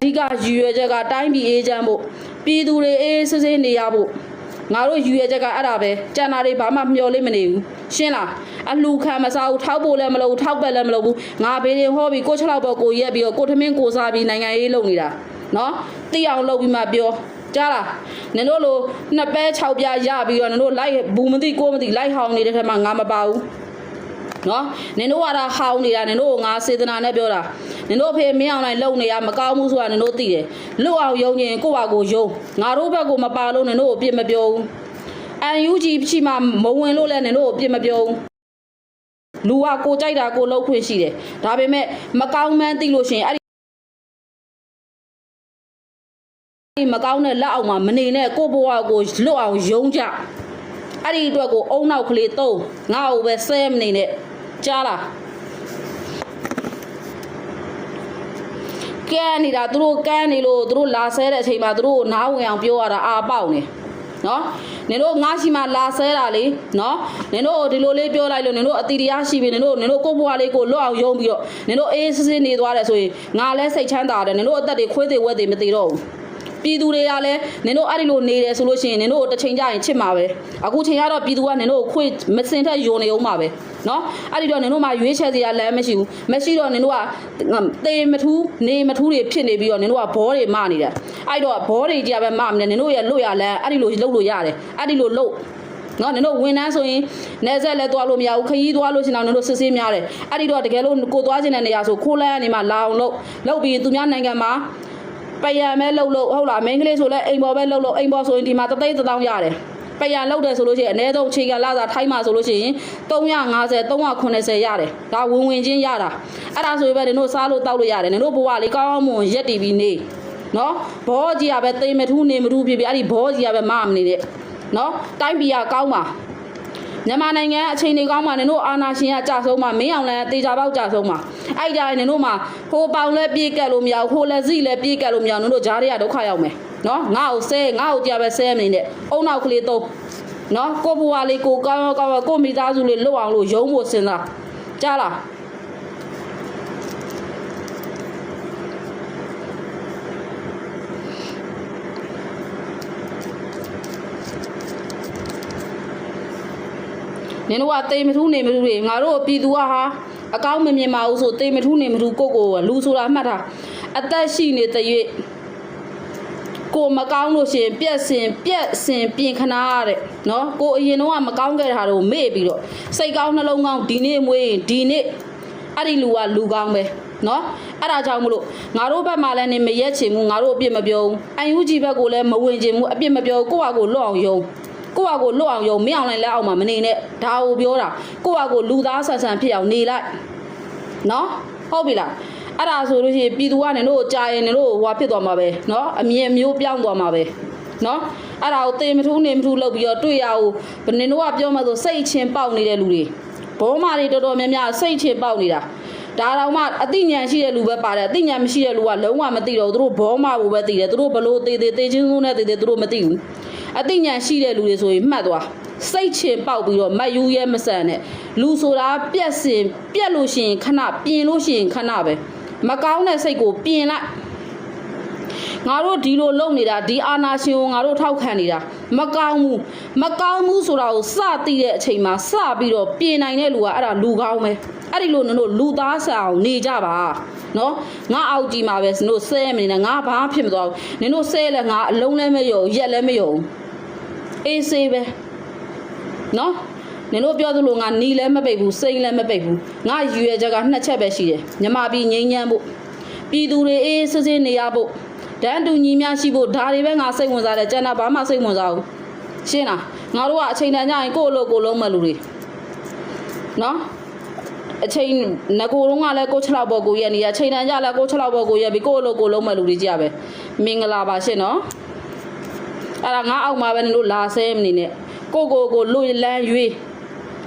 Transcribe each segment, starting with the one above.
ဓိကရည်ရွယ်ချက်ကတိုင်းပြည်အေးချမ်းဖို့ပြည်သူတွေအေးဆေးဆေးနေရဖို့ငါတို့ရည်ရွယ်ချက်ကအဲ့ဒါပဲကြံတာတွေဘာမှမျော်လင့်မနေဘူးရှင်းလားအလှခံမစားဘူးထောက်ဖို့လည်းမလုပ်ဘူးထောက်ပက်လည်းမလုပ်ဘူးငါဘေးရင်ဟောပြီးကိုချလောက်ပေါ်ကိုရက်ပြီးတော့ကိုထမင်းကိုစားပြီးနိုင်ငံရေးလုပ်နေတာနော်တိအောင်လုပ်ပြီးမှပြောကြားလားနင်တို့လိုနှစ်ပဲ6ပြရပြီးတော့နင်တို့လိုက်ဘူးမသိကိုမသိလိုက်ဟောင်းနေတဲ့ထက်မှငါမပါဘူး နော်နင်တို့ကဒါဟောင်းနေတာနင်တို့ကငါစေတနာနဲ့ပြောတာနင်တို့အဖေမင်းအောင်လိုက်လုံနေရမကောင်းဘူးဆိုတာနင်တို့သိတယ်လွတ်အောင်ယုံရင်ကိုယ့်ဘာကိုယုံငါတို့ဘက်ကိုမပါလို့နင်တို့ကိုအပြစ်မပြောဘူးအန်ယူဂျီရှိမှမဝင်လို့လည်းနင်တို့ကိုအပြစ်မပြောဘူးလူကကိုကြိုက်တာကိုလှုပ်ခွင့်ရှိတယ်ဒါပေမဲ့မကောင်းမှန်းသိလို့ရှရင်အဲ့ဒီမကောင်းတဲ့လက်အောက်မှာမနေနဲ့ကိုယ့်ဘဝကိုလွတ်အောင်ယုံကြအဲ့ဒီအတွက်ကိုအုံနောက်ကလေးသုံးငါ့ကိုပဲဆဲမနေနဲ့ ကြားလားကဲနေတာသူတို့ကန်းနေလို့သူတို့လာဆဲတဲ့အချိန်မှာသူတို့ကိုနားဝင်အောင်ပြောရတာအာပေါက်နေနော်နင်တို့ငါရှိမှလာဆဲတာလေနော်နင်တို့ဒီလိုလေးပြောလိုက်လို့နင်တို့အတီတရားရှိပြီနင်တို့နင်တို့ကိုယ့်ဘွားလေးကိုလွတ်အောင်ယုံပြီးတော့နင်တို့အေးစစ်စစ်နေသွားတယ်ဆိုရင်ငါလည်းစိတ်ချမ်းသာတယ်နင်တို့အသက်တွေခွေးတွေဝက်တွေမသေးတော့ဘူး ပြည်သူတွေကလည်းနင်တို့အဲ့ဒီလိုနေတယ်ဆိုလို့ရှိရင်နင်တို့တစ်ချိန်ကျရင်ချစ်မှာပဲအခုချိန်ကတော့ပြည်သူကနင်တို့ကိုခွေးမစင်ထက်ယုံနေအောင်မှာပဲနော်အဲ့ဒီတော့နင်တို့မှရွေးချယ်စရာလမ်းမရှိဘူးမရှိတော့နင်တို့ကတေမထူးနေမထူးတွေဖြစ်နေပြီးတော့နင်တို့ကဘောတွေမနေတာအဲ့တော့ဘောတွေကြီးကပဲမမနေနင်တို့ရဲ့လွတ်ရလမ်းအဲ့ဒီလိုလုပ်လို့ရတယ်အဲ့ဒီလိုလုပ်နော်နင်တို့ဝန်ထမ်းဆိုရင်နေဆက်လဲသွားလို့မရဘူးခရီးသွားလို့ရှင်တော့နင်တို့စစ်ဆေးများတယ်အဲ့ဒီတော့တကယ်လို့ကိုသွားခြင်းတဲ့နေရာဆိုခိုးလန်းကနေမှလာအောင်လုပ်လုပ်ပြီးသူများနိုင်ငံမှာ ပယံပဲလှုပ်လို့ဟုတ်လားမင်းကလေးဆိုလဲအိမ်ပေါ်ပဲလှုပ်လို့အိမ်ပေါ်ဆိုရင်ဒီမှာတသိန်းတစ်သောင်းရတယ်ပယံလှုပ်တယ်ဆိုလို့ရှိရင်အနည်းဆုံးအခြေခံလာတာထိုင်းမှာဆိုလို့ရှိရင်350 380ရတယ်ဒါဝင်ဝင်ချင်းရတာအဲ့ဒါဆိုရင်ပဲနင်တို့စားလို့တောက်လို့ရတယ်နင်တို့ဘဝလေးကောင်းအောင်မွန်ရက်တည်ပြီးနေနော်ဘောကြီးကပဲသိမထူးနေမထူးဖြစ်ပြီးအဲ့ဒီဘောကြီးကပဲမမနေတဲ့နော်တိုင်းပြည်ကကောင်းပါ မြန်မာနိုင်ငံအချိန်တွေကောင်းမှနင်တို့အာနာရှင်ကကြာဆုံးမှမင်းအောင်လည်းတေချာပေါက်ကြာဆုံးမှအဲ့ဒါနင်တို့မှဟိုပေါင်လည်းပြေးကက်လို့မရဘူးဟိုလည်းစီလည်းပြေးကက်လို့မရဘူးနင်တို့ဂျားတွေကဒုက္ခရောက်မယ်နော်ငါ့ကိုဆဲငါ့ကိုကြပဲဆဲမနေနဲ့အုံနောက်ကလေးတော့နော်ကိုဘွားလေးကိုကောင်းကောင်းကိုမိသားစုလေးလွတ်အောင်လို့ယုံဖို့စဉ်းစားကြားလား နင်တို့ကတိမ်မထူးနေမထူးတွေငါတို့ပြည်သူကဟာအကောင်းမမြင်ပါဘူးဆိုတိမ်မထူးနေမထူးကိုကိုလူဆိုတာမှတ်တာအသက်ရှိနေတဲ့ရွေ့ကိုမကောင်းလို့ရှရင်ပြက်စင်ပြက်စင်ပြင်ခနာရတဲ့နော်ကိုအရင်တော့ကမကောင်းခဲ့တာတော့မေ့ပြီးတော့စိတ်ကောင်းနှလုံးကောင်းဒီနေ့မွေးရင်ဒီနေ့အဲ့ဒီလူကလူကောင်းပဲနော်အဲ့ဒါကြောင့်မလို့ငါတို့ဘက်မှာလည်းနေမရက်ချင်ဘူးငါတို့အပြစ်မပြောဘူးအန်ယူဂျီဘက်ကိုလည်းမဝင်ချင်ဘူးအပြစ်မပြောဘူးကိုယ့်ဟာကိုလွတ်အောင်ယုံ ကိုယ့်ဟာကိုလွတ်အောင်ယုံမင်းအောင်လိုက်လက်အောင်မှာမနေနဲ့ဒါကိုပြောတာကိုယ့်ဟာကိုလူသားဆန်ဆန်ဖြစ်အောင်နေလိုက်နော်ဟုတ်ပြီလားအဲ့ဒါဆိုလို့ရှိရင်ပြည်သူကနေတို့ကြာရင်တို့ဟွာဖြစ်သွားမှာပဲနော်အမြင်အမျိုးပြောင်းသွားမှာပဲနော်အဲ့ဒါကိုတေမထူးနေမထူးလောက်ပြီးတော့တွေ့ရအောင်ဘယ်နင်တို့ကပြောမှဆိုစိတ်ချင်းပေါက်နေတဲ့လူတွေဘောမာတွေတော်တော်များများစိတ်ချင်းပေါက်နေတာဒါတော့မှအသိဉာဏ်ရှိတဲ့လူပဲပါတယ်အသိဉာဏ်မရှိတဲ့လူကလုံးဝမသိတော့ဘူးသူတို့ဘောမာဘူးပဲသိတယ်သူတို့ဘလို့သေးသေးသေးချင်းစုနဲ့သေးသေးသူတို့မသိဘူး အသိဉာဏ်ရှိတဲ့လူတွေဆိုရင်မှတ်သွားစိတ်ချင်ပေါက်ပြီးတော့မတ်ယူရဲမဆန်နဲ့လူဆိုတာပြက်စင်ပြက်လို့ရှိရင်ခဏပြင်လို့ရှိရင်ခဏပဲမကောင်းတဲ့စိတ်ကိုပြင်လိုက်ငါတို့ဒီလိုလုပ်နေတာဒီအာနာရှင်ကိုငါတို့ထောက်ခံနေတာမကောင်းဘူးမကောင်းဘူးဆိုတာကိုစသိတဲ့အချိန်မှာစပြီးတော့ပြင်နိုင်တဲ့လူကအဲ့ဒါလူကောင်းပဲအဲ့ဒီလိုနင်တို့လူသားဆန်အောင်နေကြပါနော်ငါအောက်ကြီးမှာပဲနင်တို့ဆဲမနေနဲ့ငါဘာမှဖြစ်မသွားဘူးနင်တို့ဆဲလဲငါအလုံးလည်းမယုံရက်လည်းမယုံ အေးဆေးပဲနော်နင်တို့ပြောသလိုငါနီလည်းမပိတ်ဘူးစိတ်လည်းမပိတ်ဘူးငါရွယ်ချက်ကနှစ်ချက်ပဲရှိတယ်မြမပြည်ငိမ့်ညမ်းဖို့ပြည်သူတွေအေးဆေးဆေးနေရဖို့တန်းတူညီမျှရှိဖို့ဒါတွေပဲငါစိတ်ဝင်စားတယ်ကျန်တာဘာမှစိတ်ဝင်စားဘူးရှင်းလားငါတို့ကအချိန်တန်ကြရင်ကိုယ့်အလို့ကိုယ်လုံးမဲ့လူတွေနော်အချိန်ငကိုတော့ကလည်းကိုချလောက်ပေါ်ကိုရက်နေရချိန်တန်ကြလည်းကိုချလောက်ပေါ်ကိုရက်ပြီးကိုယ့်အလို့ကိုယ်လုံးမဲ့လူတွေကြည့်ရပဲမင်္ဂလာပါရှင့်နော် အဲ့ဒါငါအောက်မှာပဲနင်တို့လာဆဲမနေနဲ့ကိုကိုကိုလွတ်လန်းရွေး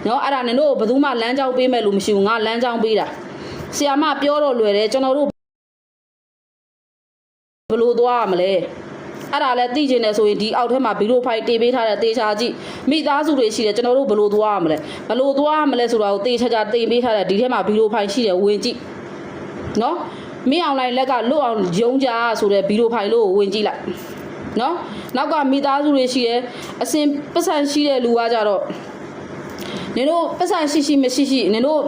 နော်အဲ့ဒါနင်တို့ဘယ်သူမှလမ်းကြောင်းပေးမဲ့လူမရှိဘူးငါလမ်းကြောင်းပေးတာဆီယာမပြောတော့လွယ်တယ်ကျွန်တော်တို့ဘယ်လိုသွားရမလဲအဲ့ဒါလည်းသိကျင်တယ်ဆိုရင်ဒီအောက်ထဲမှာဗီဒီယိုဖိုင်တေးပေးထားတဲ့တေချာကြည့်မိသားစုတွေရှိတယ်ကျွန်တော်တို့ဘယ်လိုသွားရမလဲဘယ်လိုသွားရမလဲဆိုတာကိုတေချာချာတေးပေးထားတဲ့ဒီထဲမှာဗီဒီယိုဖိုင်ရှိတယ်ဝင်ကြည့်နော်မင်းအောင်လိုင်းလက်ကလွတ်အောင်ယုံကြဆိုတဲ့ဗီဒီယိုဖိုင်လို့ဝင်ကြည့်လိုက် နော်နောက်ကမိသားစုတွေရှိတယ်အစင်ပတ်စံရှိတဲ့လူကကြတော့နင်တို့ပတ်စံရှိရှိမရှိရှိနင်တို့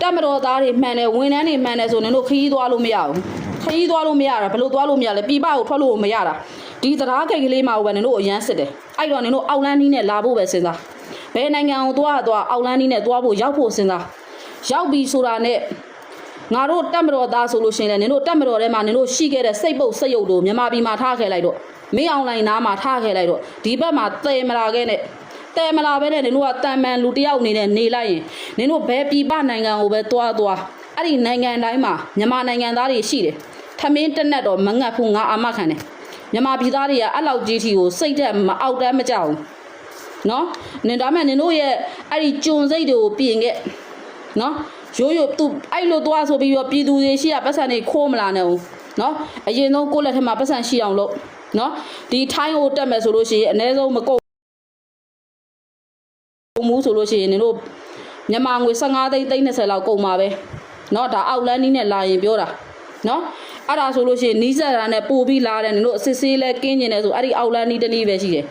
တက်မတော်သားတွေမှန်တယ်ဝန်ထမ်းတွေမှန်တယ်ဆိုနင်တို့ခရီးသွားလို့မရဘူးခရီးသွားလို့မရတာဘယ်လိုသွားလို့မရလဲပြပကိုထွက်လို့မရတာဒီတရားကိတ်ကလေးမှာပဲနင်တို့အရန်စစ်တယ်အဲ့တော့နင်တို့အောက်လန်းနီးနဲ့လာဖို့ပဲစဉ်းစားဘယ်နိုင်ငံကိုသွားသွားအောက်လန်းနီးနဲ့သွားဖို့ရောက်ဖို့စဉ်းစားရောက်ပြီဆိုတာနဲ့ငါတို့တက်မတော်သားဆိုလို့ရှိရင်လည်းနင်တို့တက်မတော်ထဲမှာနင်တို့ရှိခဲ့တဲ့စိတ်ပုတ်စိတ်ယုတ်တို့မြန်မာပြည်မှာထားခဲ့လိုက်တော့ မင်းအောင်လိုင်းနားမှာထားခဲ့လိုက်တော့ဒီဘက်မှာတည်မလာခဲ့နဲ့တည်မလာပဲနဲ့နင်တို့ကတန်မန်လူတစ်ယောက်အနေနဲ့နေလိုက်ရင်နင်တို့ဘယ်ပြည်ပနိုင်ငံကိုပဲသွားသွားအဲ့ဒီနိုင်ငံတိုင်းမှာမြန်မာနိုင်ငံသားတွေရှိတယ်ထမင်းတက်နက်တော့မငတ်ဘူးငါအာမခံတယ်မြန်မာပြည်သားတွေကအဲ့လောက်ကြီးထီကိုစိတ်သက်မအောက်တမ်းမကြဘူးနော်နင်ဒါမဲ့နင်တို့ရဲ့အဲ့ဒီကြုံစိတ်တွေကိုပြင်ခဲ့နော်ရိုးရိုးသူအဲ့လိုသွားဆိုပြီးတော့ပြည်သူတွေရှိရပတ်စံတွေခိုးမလာနဲ့ဦးနော်အရင်ဆုံးကိုယ့်လက်ထက်မှာပတ်စံရှိအောင်လုပ် နော်ဒီထိုင်းကိုတက်မယ်ဆိုလို့ရှိရင်အ ਨੇ ဆုံးမကုန်ဘူးဆိုလို့ရှိရင်နင်တို့မြန်မာငွေ15သိန်းသိန်း20လောက်ကုန်ပါပဲနော်ဒါအောက်လန်းနီးနဲ့လာရင်ပြောတာနော်အဲ့ဒါဆိုလို့ရှိရင်နီးစပ်တာနဲ့ပို့ပြီးလာတယ်နင်တို့အစစ်ဆေးလဲကင်းကျင်တယ်ဆိုအဲ့ဒီအောက်လန်းနီးတစ်နည်းပဲရှိတယ်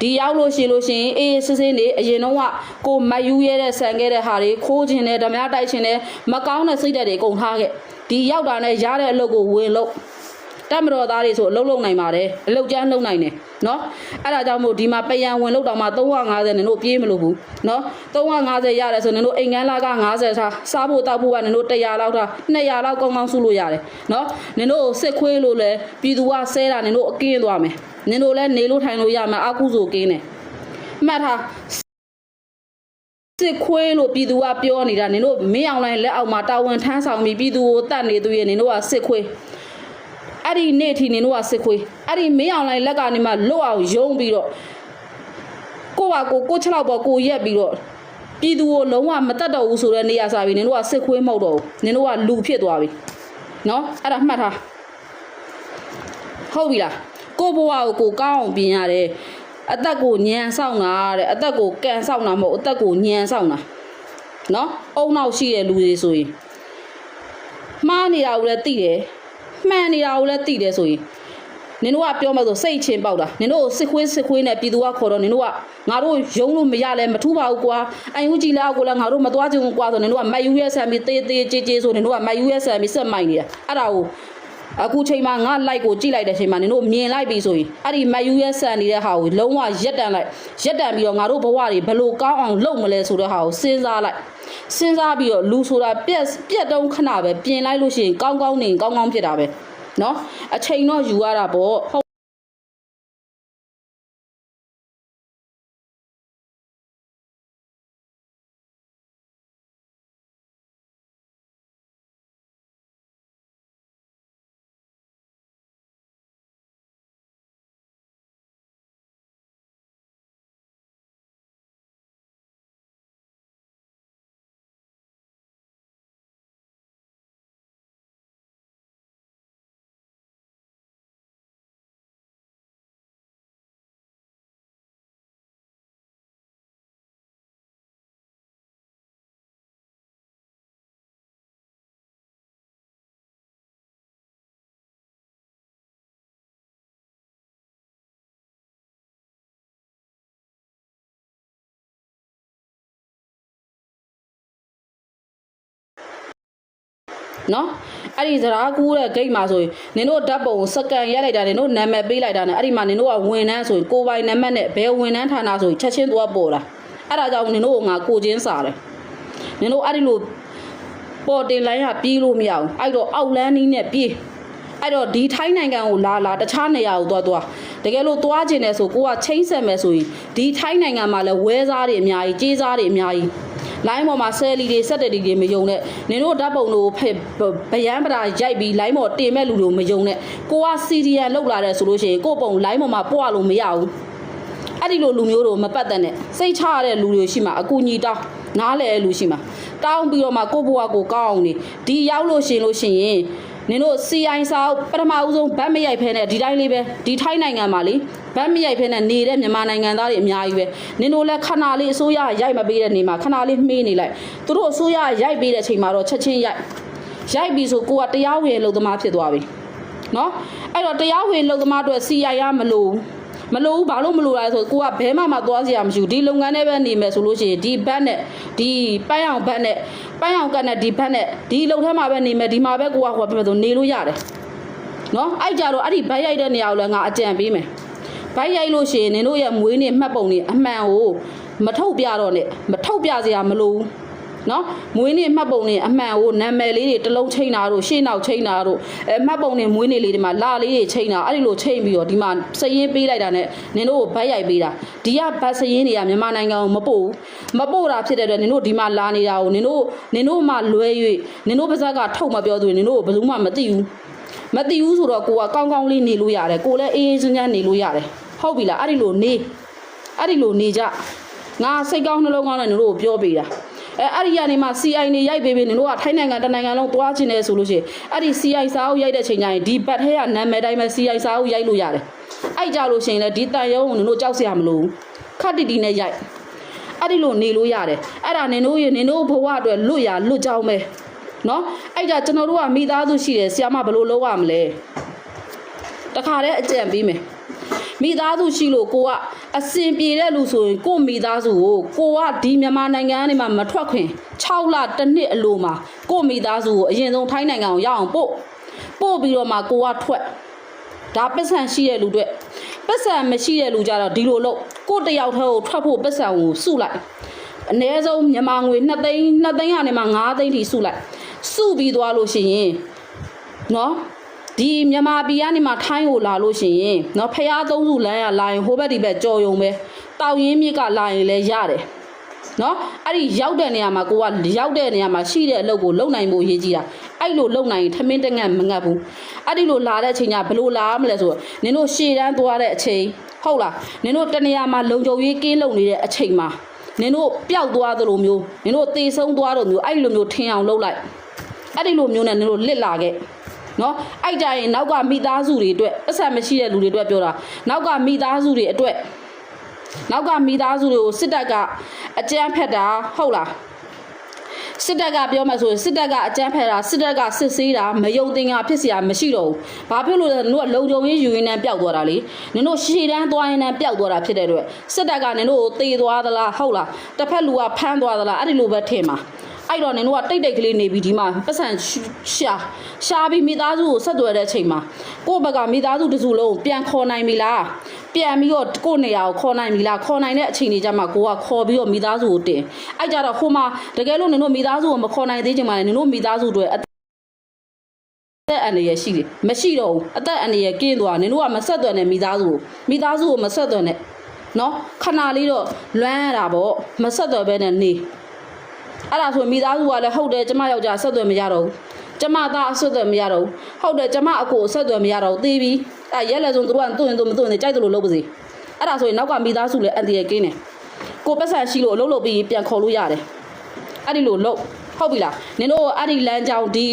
ဒီရောက်လို့ရှိလို့ရှိရင်အေးစစ်ဆေးနေအရင်တော့ကကိုမတ်ယူရဲတဲ့ဆန်ခဲ့တဲ့ဟာတွေခိုးခြင်းနဲ့ဓမြတိုက်ခြင်းနဲ့မကောင်းတဲ့စိတ်ဓာတ်တွေကုန်ထားခဲ့ဒီရောက်တာနဲ့ရတဲ့အလုပ်ကိုဝင်လို့ တက်မတော်သားတွေဆိုအလုံးလုံးနိုင်ပါတယ်အလုတ်ကျန်းလုံးနိုင်တယ်နော်အဲ့ဒါကြောင့်မို့ဒီမှာပယံဝင်လောက်တောင်မှ350နင်တို့ပြေးမလို့ဘူးနော်350ရတယ်ဆိုနင်တို့အိမ်ငန်းလာက50စားစားဖို့တောက်ဖို့ကနင်တို့100လောက်ထား200လောက်ကောင်းကောင်းစုလို့ရတယ်နော်နင်တို့စစ်ခွေးလို့လဲပြည်သူကဆဲတာနင်တို့အကင်းသွားမယ်နင်တို့လည်းနေလို့ထိုင်လို့ရမယ်အကုဆိုကင်းတယ်မှတ်ထားစစ်ခွေးလို့ပြည်သူကပြောနေတာနင်တို့မင်းအောင်လိုင်းလက်အောက်မှာတာဝန်ထမ်းဆောင်ပြီးပြည်သူကိုတတ်နေသူရဲ့နင်တို့ကစစ်ခွေး အဲ့ဒီနေ့ထီနင်တို့ကစစ်ခွေးအဲ့ဒီမင်းအောင်လိုင်းလက်ကနေမှလွတ်အောင်ယုံပြီးတော့ကိုပါကိုကိုချက်လောက်ပေါ်ကိုရက်ပြီးတော့ပြည်သူကိုလုံးဝမတတ်တော့ဘူးဆိုတဲ့နေရာစားပြီးနင်တို့ကစစ်ခွေးမဟုတ်တော့ဘူးနင်တို့ကလူဖြစ်သွားပြီနော်အဲ့ဒါမှတ်ထားဟုတ်ပြီလားကိုဘဝကိုကိုကောင်းအောင်ပြင်ရတယ်အသက်ကိုညံဆောင်တာတဲ့အသက်ကိုကန်ဆောင်တာမဟုတ်အသက်ကိုညံဆောင်တာနော်အုံနောက်ရှိတဲ့လူတွေဆိုရင်မှားနေတာကိုလည်းသိတယ် မှန်နေတာကိုလည်းသိတယ်ဆိုရင်နင်တို့ကပြောမှဆိုစိတ်ချင်းပေါက်တာနင်တို့စစ်ခွေးစစ်ခွေးနဲ့ပြည်သူကခေါ်တော့နင်တို့ကငါတို့ယုံလို့မရလဲမထူးပါဘူးကွာအန်ယူကြည်လာကိုလည်းငါတို့မသွားချင်ဘူးကွာဆိုနင်တို့ကမတ်ယူရဲဆန်ပြီးတေးသေးကြေးကြေးဆိုနင်တို့ကမတ်ယူရဲဆန်ပြီးဆက်မိုက်နေတာအဲ့ဒါကို အခုချိန်မှာငါလိုက်ကိုကြည့်လိုက်တဲ့ချိန်မှာနင်တို့မြင်လိုက်ပြီဆိုရင်အဲ့ဒီမတ်ယူရဲဆန်နေတဲ့ဟာကိုလုံးဝရက်တန်လိုက်ရက်တန်ပြီးတော့ငါတို့ဘဝတွေဘယ်လိုကောင်းအောင်လုပ်မလဲဆိုတဲ့ဟာကိုစဉ်းစားလိုက်စဉ်းစားပြီးတော့လူဆိုတာပြက်ပြက်တုံးခဏပဲပြင်လိုက်လို့ရှိရင်ကောင်းကောင်းနေကောင်းကောင်းဖြစ်တာပဲเนาะအချိန်တော့ယူရတာပေါ့ နော်အဲ့ဒီသရာကူးတဲ့ဂိတ်မှာဆိုရင်နင်တို့ဓာတ်ပုံကိုစကန်ရိုက်လိုက်တာနင်တို့နာမည်ပေးလိုက်တာနဲ့အဲ့ဒီမှာနင်တို့ကဝန်ထမ်းဆိုရင်ကိုယ်ပိုင်နာမည်နဲ့ဘယ်ဝန်ထမ်းဌာနဆိုရင်ချက်ချင်းသွားပေါ်လာအဲ့ဒါကြောင့်နင်တို့ကငါကိုချင်းစားတယ်နင်တို့အဲ့ဒီလိုပေါ်တင်လိုင်းကပြေးလို့မရဘူးအဲ့တော့အောက်လန်းနီးနဲ့ပြေးအဲ့တော့ဒီထိုင်းနိုင်ငံကိုလာလာတခြားနေရာကိုသွားသွားတကယ်လို့သွားကျင်တယ်ဆိုကိုကချင်းဆက်မယ်ဆိုရင်ဒီထိုင်းနိုင်ငံမှာလည်းဝဲစားတွေအများကြီးကြေးစားတွေအများကြီး လိုင်းပေါ်မှာဆယ်လီတွေဆက်တက်လီတွေမယုံနဲ့နင်တို့ဓာတ်ပုံတို့ဖက်ဗယန်းပရာရိုက်ပြီးလိုင်းပေါ်တင်မဲ့လူတို့မယုံနဲ့ကိုကစီရီယန်လောက်လာတယ်ဆိုလို့ရှိရင်ကို့ပုံလိုင်းပေါ်မှာပွားလို့မရဘူးအဲ့ဒီလိုလူမျိုးတို့မပတ်သက်နဲ့စိတ်ချရတဲ့လူတွေရှိမှအကူညီတောင်းနားလဲလူရှိမှတောင်းပြီးတော့မှကို့ဘဝကိုကောင်းအောင်နေဒီရောက်လို့ရှင်လို့ရှိရင်နင်တို့ CI စာအုပ်ပထမဦးဆုံးဗတ်မရိုက်ဖဲနဲ့ဒီတိုင်းလေးပဲဒီထိုင်းနိုင်ငံမှာလေ ဗတ်မရိုက်ဖဲနဲ့နေတဲ့မြန်မာနိုင်ငံသားတွေအများကြီးပဲနင်တို့လည်းခဏလေးအစိုးရရိုက်မပေးတဲ့နေမှာခဏလေးမှေးနေလိုက်သူတို့အစိုးရရိုက်ပေးတဲ့အချိန်မှာတော့ချက်ချင်းရိုက်ရိုက်ပြီဆိုကိုကတရားဝင်လုံသမားဖြစ်သွားပြီနော်အဲ့တော့တရားဝင်လုံသမားအတွက် CI ရမလို့မလို့ဘူးဘာလို့မလို့လဲဆိုကိုကဘဲမှမသွားစရာမရှိဘူးဒီလုပ်ငန်းနဲ့ပဲနေမယ်ဆိုလို့ရှိရင်ဒီဘတ်နဲ့ဒီပန်းအောင်ဘတ်နဲ့ပန်းအောင်ကတ်နဲ့ဒီဘတ်နဲ့ဒီလုံထဲမှာပဲနေမယ်ဒီမှာပဲကိုကဟောပြမယ်ဆိုနေလို့ရတယ်နော်အဲ့ကြတော့အဲ့ဒီဘတ်ရိုက်တဲ့နေရာကိုလည်းငါအကြံပေးမယ် ဘိုက်ရိုက်လို့ရှိရင်နင်တို့ရဲ့မွေးနေ့မှတ်ပုံတွေအမှန်ကိုမထုတ်ပြတော့နဲ့မထုတ်ပြစရာမလိုဘူးနော်မွေးနေ့မှတ်ပုံတွေအမှန်ကိုနာမည်လေးတွေတစ်လုံးချိန်တာတို့ရှေ့နောက်ချိန်တာတို့အဲမှတ်ပုံတွေမွေးနေ့လေးတွေမှာလာလေးတွေချိန်တာအဲ့ဒီလိုချိန်ပြီးတော့ဒီမှာစရင်ပေးလိုက်တာနဲ့နင်တို့ကိုဘတ်ရိုက်ပေးတာဒီကဘတ်စရင်တွေကမြန်မာနိုင်ငံကိုမပို့ဘူးမပို့တာဖြစ်တဲ့အတွက်နင်တို့ဒီမှာလာနေတာကိုနင်တို့နင်တို့မှလွဲ၍နင်တို့ပါဇက်ကထုတ်မပြောသူနင်တို့ကိုဘယ်သူမှမသိဘူးမသိဘူးဆိုတော့ကိုကကောင်းကောင်းလေးနေလို့ရတယ်ကိုလည်းအေးအေးချမ်းချမ်းနေလို့ရတယ် ဟုတ်ပြီလားအဲ့ဒီလိုနေအဲ့ဒီလိုနေကြငါစိတ်ကောင်းနှလုံးကောင်းနဲ့နင်တို့ကိုပြောပေးတာအဲအဲ့ဒီကနေမှ CI နေရိုက်ပေးပေးနင်တို့ကထိုင်းနိုင်ငံတစ်နိုင်ငံလုံးသွားချင်တယ်ဆိုလို့ရှိရင်အဲ့ဒီ CI စာအုပ်ရိုက်တဲ့ချိန်ကျရင်ဒီဘတ်ထဲကနာမည်တိုင်းပဲ CI စာအုပ်ရိုက်လို့ရတယ်အဲ့ကြလို့ရှိရင်လည်းဒီတန်ရုံးကိုနင်တို့ကြောက်စရာမလိုဘူးခတ်တီတီနဲ့ရိုက်အဲ့ဒီလိုနေလို့ရတယ်အဲ့ဒါနင်တို့ရေနင်တို့ဘဝအတွက်လွတ်ရလွတ်ကြောင်းပဲနော်အဲ့ဒါကျွန်တော်တို့ကမိသားစုရှိတယ်ဆရာမဘယ်လိုလုပ်ရမလဲတခါတည်းအကြံပေးမယ် မိသားစုရှိလို့ကိုကအစင်ပြေတဲ့လူဆိုရင်ကိုမိသားစုကိုကိုကဒီမြန်မာနိုင်ငံကနေမှမထွက်ခွင်6လတစ်နှစ်အလိုမှာကိုမိသားစုကိုအရင်ဆုံးထိုင်းနိုင်ငံကိုရောက်အောင်ပို့ပို့ပြီးတော့မှကိုကထွက်ဒါပတ်စံရှိတဲ့လူတွေပတ်စံမရှိတဲ့လူကြတော့ဒီလိုလို့ကိုတယောက်တည်းကိုထွက်ဖို့ပတ်စံကိုစုလိုက်အနည်းဆုံးမြန်မာငွေ2သိန်း2သိန်းကနေမှ5သိန်းထိစုလိုက်စုပြီးသွားလို့ရှိရင်နော် ဒီမြန်မာပြည်ကနေမှထိုင်းကိုလာလို့ရှိရင်နော်ဖျားသုံးစုလမ်းရလာရင်ဟိုဘက်ဒီဘက်ကြော်ယုံပဲတောက်ရင်းမြစ်ကလာရင်လည်းရတယ်နော်အဲ့ဒီရောက်တဲ့နေရာမှာကိုကရောက်တဲ့နေရာမှာရှိတဲ့အလုပ်ကိုလုပ်နိုင်ဖို့အရေးကြီးတာအဲ့လိုလုပ်နိုင်ရင်ထမင်းတငတ်မငတ်ဘူးအဲ့ဒီလိုလာတဲ့အချိန်ကဘယ်လိုလာမလဲဆိုတော့နင်တို့ရှေ့တန်းသွားတဲ့အချိန်ဟုတ်လားနင်တို့တနေရာမှာလုံခြုံရေးကင်းလုံနေတဲ့အချိန်မှာနင်တို့ပျောက်သွားသလိုမျိုးနင်တို့သေဆုံးသွားတယ်မျိုးအဲ့လိုမျိုးထင်အောင်လုပ်လိုက်အဲ့ဒီလိုမျိုးနဲ့နင်တို့လစ်လာခဲ့ နော်အဲ့ကြရင်နောက်ကမိသားစုတွေအတွက်အဆက်မရှိတဲ့လူတွေအတွက်ပြောတာနောက်ကမိသားစုတွေအတွက်နောက်ကမိသားစုတွေကိုစစ်တပ်ကအကြမ်းဖက်တာဟုတ်လားစစ်တပ်ကပြောမှဆိုရင်စစ်တပ်ကအကြမ်းဖက်တာစစ်တပ်ကစစ်ဆေးတာမယုံတင်တာဖြစ်เสียမရှိတော့ဘူး။ဘာဖြစ်လို့လဲနင်တို့ကလုံခြုံရေးယူရင်းနဲ့ပျောက်သွားတာလေ။နင်တို့ရှည်တန်းသွားရင်းနဲ့ပျောက်သွားတာဖြစ်တဲ့အတွက်စစ်တပ်ကနင်တို့ကိုတေသွားသလားဟုတ်လား။တစ်ဖက်လူကဖမ်းသွားသလားအဲ့ဒီလိုပဲထင်ပါ။ အဲ့တော့နင်တို့ကတိတ်တိတ်ကလေးနေပြီးဒီမှာပတ်စံရှာရှာပြီးမိသားစုကိုဆက်သွယ်တဲ့အချိန်မှာကိုယ့်ဘက်ကမိသားစုတစုလုံးကိုပြန်ခေါ်နိုင်ပြီလားပြန်ပြီးတော့ကိုယ့်နေရာကိုခေါ်နိုင်ပြီလားခေါ်နိုင်တဲ့အချိန်ကြီးကျမှကိုကခေါ်ပြီးတော့မိသားစုကိုတင်အဲ့ကြတော့ဟိုမှာတကယ်လို့နင်တို့မိသားစုကိုမခေါ်နိုင်သေးချင်မှလည်းနင်တို့မိသားစုတွေအသက်အန္တရာယ်ရှိတယ်မရှိတော့ဘူးအသက်အန္တရာယ်ကင်းသွားနင်တို့ကမဆက်သွယ်နဲ့မိသားစုကိုမိသားစုကိုမဆက်သွယ်နဲ့နော်ခဏလေးတော့လွမ်းရတာပေါ့မဆက်သွယ်ဘဲနဲ့နေ အဲ့ဒါဆိုမိသားစုကလည်းဟုတ်တယ်ကျမယောက်ျားဆက်သွယ်မရတော့ဘူးကျမသားအဆက်သွယ်မရတော့ဘူးဟုတ်တယ်ကျမအကိုအဆက်သွယ်မရတော့ဘူးသိပြီအဲ့ရက်လက်ဆုံးသူတို့ကတွင်သူမတွင်နေကြိုက်တယ်လို့လုပ်ပါစေအဲ့ဒါဆိုရင်နောက်ကမိသားစုလည်းအန္တရာယ်ကင်းတယ်ကိုပတ်စံရှိလို့အလုပ်လုပ်ပြီးပြန်ခေါ်လို့ရတယ်အဲ့ဒီလိုလုပ်ဟုတ်ပြီလားနင်တို့အဲ့ဒီလမ်းကြောင်းဒီ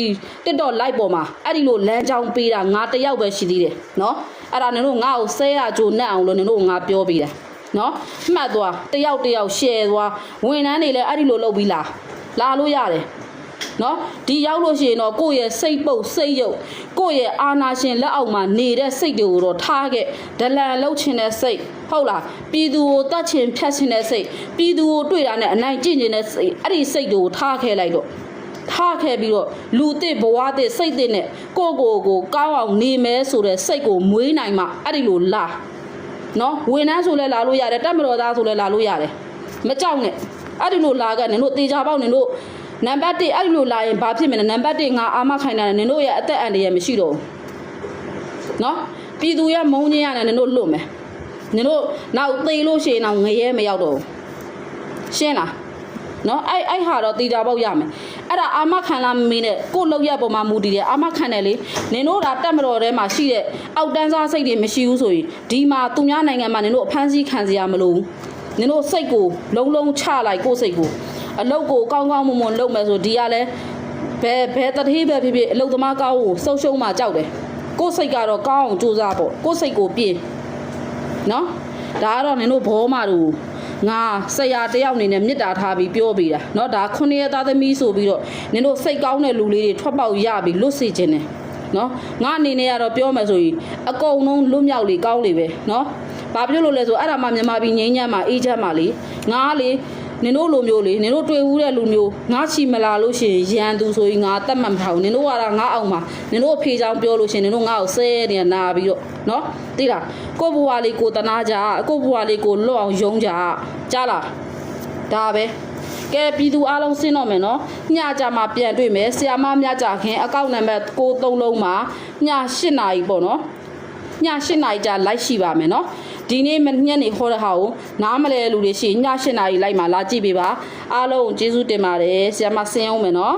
TikTok live ပေါ်မှာအဲ့ဒီလိုလမ်းကြောင်းပေးတာငါတစ်ယောက်ပဲရှိသေးတယ်နော်အဲ့ဒါနင်တို့ငါ့ကိုဆဲရကြိုနဲ့အောင်လို့နင်တို့ငါပြောပေးတာ နော်မှတ်သွားတစ်ယောက်တစ်ယောက် share သွားဝန်ထမ်းတွေလည်းအဲ့ဒီလိုလုပ်ပြီးလားလာလို့ရတယ်နော်ဒီရောက်လို့ရှိရင်တော့ကိုယ့်ရဲ့စိတ်ပုတ်စိတ်ယုတ်ကိုယ့်ရဲ့အာနာရှင်လက်အောက်မှာနေတဲ့စိတ်တွေကိုတော့ထားခဲ့ဒလန်လှုပ်ချင်တဲ့စိတ်ဟုတ်လားပြည်သူကိုတတ်ချင်ဖြတ်ချင်တဲ့စိတ်ပြည်သူကိုတွေ့တာနဲ့အနိုင်ကျင့်ချင်တဲ့စိတ်အဲ့ဒီစိတ်တွေကိုထားခဲ့လိုက်တော့ထားခဲ့ပြီးတော့လူသစ်ဘဝသစ်စိတ်သစ်နဲ့ကိုယ့်ကိုယ်ကိုကောင်းအောင်နေမဲဆိုတဲ့စိတ်ကိုမွေးနိုင်မှအဲ့ဒီလိုလာ နော်ဝန်ထမ်းဆိုလဲလာလို့ရတယ်တက်မတော်သားဆိုလဲလာလို့ရတယ်မကြောက်နဲ့အဲ့ဒီလိုလာကနင်တို့တေချာပေါက်နင်တို့နံပါတ်1အဲ့ဒီလိုလာရင်ဘာဖြစ်မလဲနံပါတ်1ငါအာမခိုင်တာနင်တို့ရဲ့အသက်အန္တရာယ်မရှိတော့ဘူးနော်ပြည်သူရဲ့မုန်းခြင်းရတယ်နင်တို့လွတ်မယ်နင်တို့နောက်သေလို့ရှိရင်တော့ငရဲမရောက်တော့ဘူးရှင်းလား နော်အဲ့အဲ့ဟာတော့တေချာပေါက်ရမယ်အဲ့ဒါအာမခံလားမင်းနဲ့ကို့လောက်ရပေါ်မှာမူတည်တယ်အာမခံတယ်လေနင်တို့ဒါတက်မတော်ထဲမှာရှိတဲ့အောက်တန်းစားစိတ်တွေမရှိဘူးဆိုရင်ဒီမှာသူများနိုင်ငံမှာနင်တို့အဖမ်းဆီးခံစရာမလိုဘူးနင်တို့စိတ်ကိုလုံးလုံးချလိုက်ကိုယ့်စိတ်ကိုအလုတ်ကိုကောင်းကောင်းမွန်မွန်လုပ်မယ်ဆိုဒီကလည်းဘယ်ဘယ်တတိပဲဖြစ်ဖြစ်အလုတ်သမားကောင်းကိုစုံရှုံးမှကြောက်တယ်ကိုယ့်စိတ်ကတော့ကောင်းအောင်ကြိုးစားပေါ့ကိုယ့်စိတ်ကိုပြင်နော်ဒါကတော့နင်တို့ဘောမာတို့ ငါဆရာတယောက်အနေနဲ့မေတ္တာထားပြီးပြောပေးတာเนาะဒါခုနှစ်ရက်သားသမီးဆိုပြီးတော့နင်တို့စိတ်ကောင်းတဲ့လူလေးတွေထွက်ပေါက်ရပြီးလွတ်စေခြင်းတယ်နော်ငါအနေနဲ့ကတော့ပြောမယ်ဆိုရင်အကုန်လုံးလွတ်မြောက်လေကောင်းလေပဲနော်ဘာဖြစ်လို့လဲဆိုအဲ့ဒါမှမြန်မာပြည်ငိမ့်ညမ်းမှာအေးချမ်းမှာလေငါကလေ နင်တို့လိုမျိုးလေနင်တို့တွေ့ဦးတဲ့လူမျိုးငါချီမလာလို့ရှိရင်ရန်သူဆိုရင်ငါတတ်မှတ်မထားဘူးနင်တို့ကတော့ငါအောင်မှာနင်တို့အဖေချောင်းပြောလို့ရှိရင်နင်တို့ငါ့ကိုဆဲနေနာပြီးတော့နော်သိလားကိုယ့်ဘဝလေးကိုတနာကြကိုယ့်ဘဝလေးကိုလွတ်အောင်ယုံကြကြားလားဒါပဲကဲပြည်သူအားလုံးဆင်းတော့မယ်နော်ညကြမှာပြန်တွေ့မယ်ဆီယာမမြကြခင်အကောင့်နံပါတ်63လုံးမှာည8နာရီပေါ့နော်ည8နာရီကြာလိုက်ရှိပါမယ်နော် ဒီနေ့မညနေခေါ်တဲ့ဟာကိုနားမလဲလူတွေရှိရင်ည8နာရီလိုက်မှာလာကြည့်ပေးပါအားလုံးကိုကျေးဇူးတင်ပါတယ်ဆီယာမဆင်းအောင်မယ်နော်